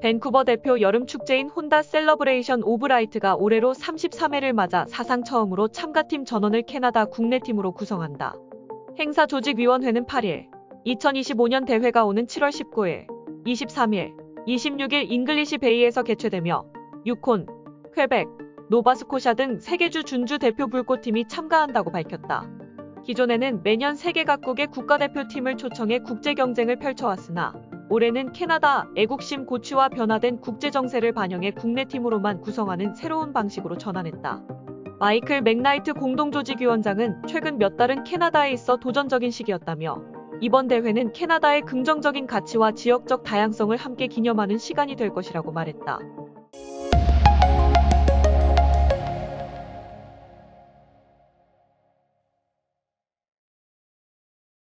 밴쿠버 대표 여름 축제인 혼다 셀러브레이션 오브 라이트가 올해로 33회를 맞아 사상 처음으로 참가팀 전원을 캐나다 국내팀으로 구성한다. 행사 조직위원회는 8일, 2025년 대회가 오는 7월 19일, 23일, 26일 잉글리시 베이에서 개최되며 유콘, 퀘벡, 노바스코샤 등 세계주 준주 대표 불꽃팀이 참가한다고 밝혔다. 기존에는 매년 세계 각국의 국가대표팀을 초청해 국제 경쟁을 펼쳐왔으나 올해는 캐나다 애국심 고취와 변화된 국제 정세를 반영해 국내 팀으로만 구성하는 새로운 방식으로 전환했다. 마이클 맥나이트 공동조직위원장은 최근 몇 달은 캐나다에 있어 도전적인 시기였다며 이번 대회는 캐나다의 긍정적인 가치와 지역적 다양성을 함께 기념하는 시간이 될 것이라고 말했다.